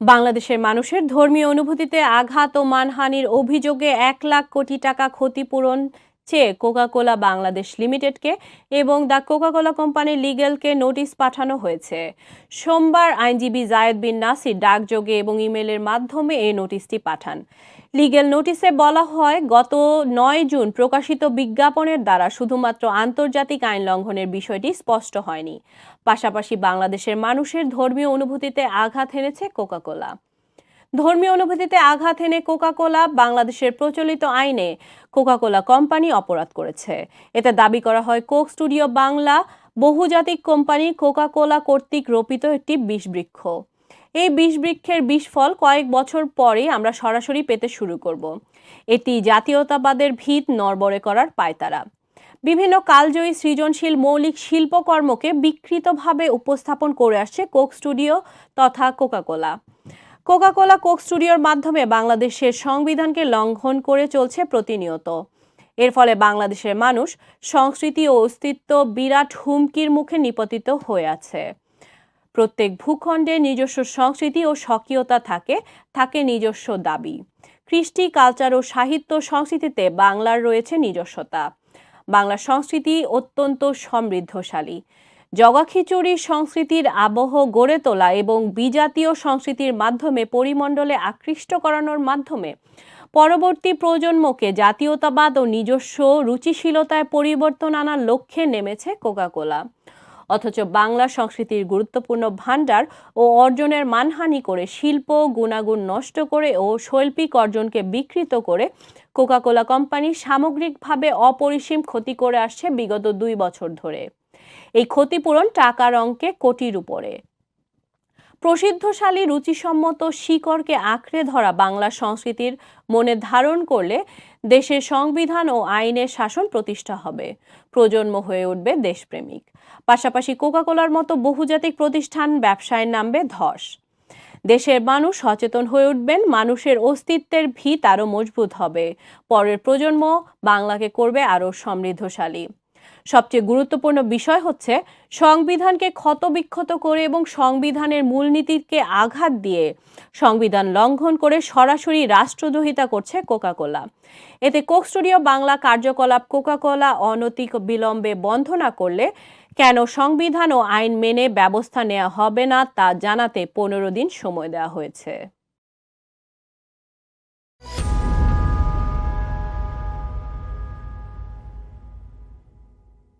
বাংলাদেশের মানুষের ধর্মীয় অনুভূতিতে আঘাত ও মানহানির অভিযোগে এক লাখ কোটি টাকা ক্ষতিপূরণ চেয়ে কোকাকোলা বাংলাদেশ লিমিটেডকে এবং দ্য কোকাকোলা কোম্পানি লিগেলকে নোটিশ পাঠানো হয়েছে। সোমবার আইনজীবী জায়েদ বিন নাসির ডাকযোগে এবং ইমেলের মাধ্যমে এই নোটিশটি পাঠান। লিগেল নোটিশে বলা হয়, গত নয় জুন প্রকাশিত বিজ্ঞাপনের দ্বারা শুধুমাত্র আন্তর্জাতিক আইন লঙ্ঘনের বিষয়টি স্পষ্ট হয়নি। পাশাপাশি বাংলাদেশের মানুষের ধর্মীয় অনুভূতিতে আঘাত এনেছে কোকাকোলা ধর্মীয় অনুভূতিতে আঘাত এনে কোকাকোলা বাংলাদেশের প্রচলিত আইনে কোকাকোলা কোম্পানি অপরাধ করেছে। এতে দাবি করা হয়, কোক স্টুডিও বাংলা বহুজাতিক কোম্পানি কোকাকোলা কর্তৃক রোপিত একটি বিষবৃক্ষ। এই বিষবৃক্ষের বিষফল কয়েক বছর পরেই আমরা সরাসরি পেতে শুরু করব। এটি জাতীয়তাবাদের ভিত নড়বড়ে করার পায়তারা। বিভিন্ন কালজয়ী সৃজনশীল মৌলিক শিল্পকর্মকে বিকৃতভাবে উপস্থাপন করে আসছে কোক স্টুডিও তথা Coca Cola. Coca Cola Coke স্টুডিওর মাধ্যমে বাংলাদেশের সংবিধানকে লঙ্ঘন করে চলছে প্রতিনিয়ত। এর ফলে বাংলাদেশের মানুষ সংস্কৃতি ও অস্তিত্ব বিরাট হুমকির মুখে নিপতিত হয়ে আছে। প্রত্যেক ভূখণ্ডে নিজস্ব সংস্কৃতি ও স্বকীয়তা থাকে থাকে নিজস্ব দাবি। কৃষ্টি, কালচার ও সাহিত্য সংস্কৃতিতে বাংলার রয়েছে নিজস্বতা। বাংলা সংস্কৃতি অত্যন্ত সমৃদ্ধশালী। জগাখিচুড়ি সংস্কৃতির আবহ গড়ে তোলা এবং বিজাতীয় সংস্কৃতির মাধ্যমে পরিমণ্ডলে আকৃষ্ট করানোর মাধ্যমে পরবর্তী প্রজন্মকে জাতীয়তাবাদ ও নিজস্ব রুচিশীলতায় পরিবর্তন আনার লক্ষ্যে নেমেছে কোকাকোলা। অথচ বাংলা সংস্কৃতির গুরুত্বপূর্ণ ভাণ্ডার ও অর্জনের মানহানি করে শিল্প, গুণাগুণ নষ্ট করে ও শৈল্পিক অর্জনকে বিকৃত করে কোকাকোলা কোম্পানি সামগ্রিকভাবে অপরিসীম ক্ষতি করে আসছে বিগত দুই বছর ধরে। এই ক্ষতিপূরণ টাকার অঙ্কে কোটির উপরে। প্রসিদ্ধশালী রুচিসম্মত শিকড়কে আঁকড়ে ধরা বাংলা সংস্কৃতির মনে ধারণ করলে দেশের সংবিধান ও আইনের শাসন প্রতিষ্ঠা হবে। প্রজন্ম হয়ে উঠবে দেশপ্রেমিক। পাশাপাশি কোকাকোলার মতো বহুজাতিক প্রতিষ্ঠান ব্যবসায় নামবে ধস। দেশের মানুষ সচেতন হয়ে উঠবেন, মানুষের অস্তিত্বের ভিত আরও মজবুত হবে। পরের প্রজন্ম বাংলাকে করবে আরও সমৃদ্ধশালী। সবচেয়ে গুরুত্বপূর্ণ বিষয় হচ্ছে সংবিধানকে ক্ষতবিক্ষত করে এবং সংবিধানের মূলনীতিকে আঘাত দিয়ে সংবিধান লঙ্ঘন করে সরাসরি রাষ্ট্রদ্রোহিতা করছে কোকাকোলা। এতে কোক স্টুডিও বাংলা কার্যকলাপ কোকাকোলা অনতিক বিলম্বে বন্ধ না করলে কেন সংবিধান ও আইন মেনে ব্যবস্থা নেওয়া হবে না তা জানাতে পনেরো দিন সময় দেওয়া হয়েছে।